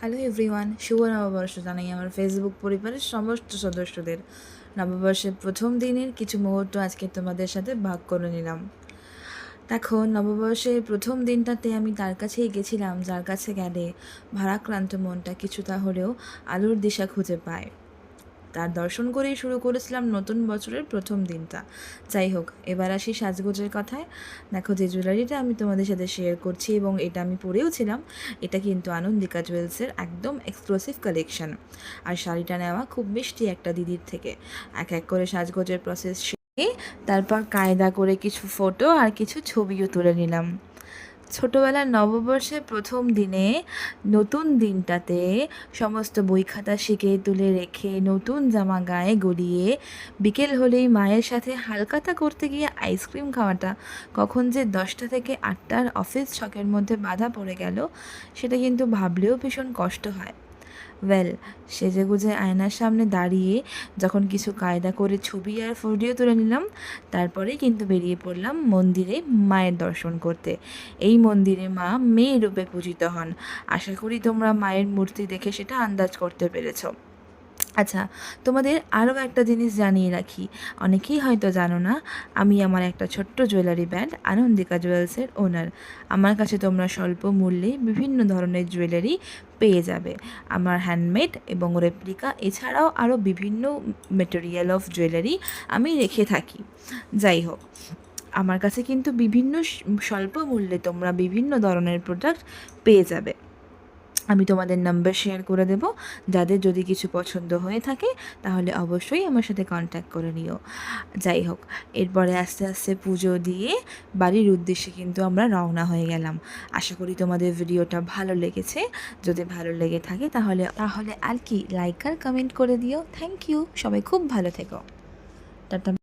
Hello everyone শুভ নববর্ষ জানাই আমার ফেসবুক পরিবারের সমস্ত সদস্যদের। নববর্ষের প্রথম দিনের কিছু মুহূর্ত আজকে তোমাদের সাথে ভাগ করে নিলাম। দেখো, নববর্ষের প্রথম দিনটাতে আমি তার কাছেই গেছিলাম, যার কাছে গেলে ভারাক্রান্ত মনটা কিছুটা হলেও আলোর দিশা খুঁজে পায়। তার দর্শন করেই শুরু করেছিলাম নতুন বছরের প্রথম দিনটা। যাই হোক, এবার আসি সাজগোজের কথায়। দেখো, যে জুয়েলারিটা আমি তোমাদের সাথে শেয়ার করছি এবং এটা আমি পরেও ছিলাম, এটা কিন্তু আনন্দিকা জুয়েলসের একদম এক্সক্লুসিভ কালেকশন আর শাড়িটা নেওয়া খুব মিষ্টি একটা দিদির থেকে। এক এক করে সাজগোজের প্রসেস শিখে তারপর কায়দা করে কিছু ফটো আর কিছু ছবিও তুলে নিলাম। ছোটোবেলার নববর্ষের প্রথম দিনে নতুন দিনটাতে সমস্ত বই খাতা শিখে, তুলে রেখে, নতুন জামা গায়ে গড়িয়ে বিকেল হলেই মায়ের সাথে হালকাতা করতে গিয়ে আইসক্রিম খাওয়াটা, কখন যে দশটা থেকে আটটার অফিস ছকের মধ্যে বাধা পড়ে গেল, সেটা কিন্তু ভাবলেও ভীষণ কষ্ট হয়। ওয়েল সেজে গুজে আয়নার সামনে দাঁড়িয়ে যখন কিছু কায়দা করে ছবি আর ভিডিও তুলে নিলাম, তারপরে কিন্তু বেরিয়ে পড়লাম মন্দিরে মায়ের দর্শন করতে। এই মন্দিরে মা মেয়ে রূপে পূজিত হন। আশা করি তোমরা মায়ের মূর্তি দেখে সেটা আন্দাজ করতে পেরেছ। আচ্ছা তোমাদের আরও একটা জিনিস জানিয়ে রাখি। অনেকেই হয়তো জানো না, আমি আমার একটা ছোট্ট জুয়েলারি ব্যান্ড, আনন্দিকা জুয়েলসের ওনার। আমার কাছে তোমরা স্বল্প মূল্যে বিভিন্ন ধরনের জুয়েলারি পেয়ে যাবে। আমার হ্যান্ডমেড এবং রেপ্লিকা, এছাড়াও আরও বিভিন্ন মেটেরিয়াল অফ জুয়েলারি আমি রেখে থাকি। যাই হোক, আমার কাছে কিন্তু বিভিন্ন স্বল্প মূল্যে তোমরা বিভিন্ন ধরনের প্রোডাক্ট পেয়ে যাবে। আমি তোমাদের নাম্বার শেয়ার করে দেব। যাদের যদি কিছু পছন্দ হয়ে থাকে, তাহলে অবশ্যই আমার সাথে কন্ট্যাক্ট করে নিও। যাই হোক, এরপরে আস্তে আস্তে পুজো দিয়ে বাড়ির উদ্দেশ্যে কিন্তু আমরা রওনা হয়ে গেলাম। আশা করি তোমাদের ভিডিওটা ভালো লেগেছে। যদি ভালো লেগে থাকে, তাহলে তাহলে আর কি লাইক আর কমেন্ট করে দিও। থ্যাংক ইউ সবাই খুব ভালো থেকো। টাটা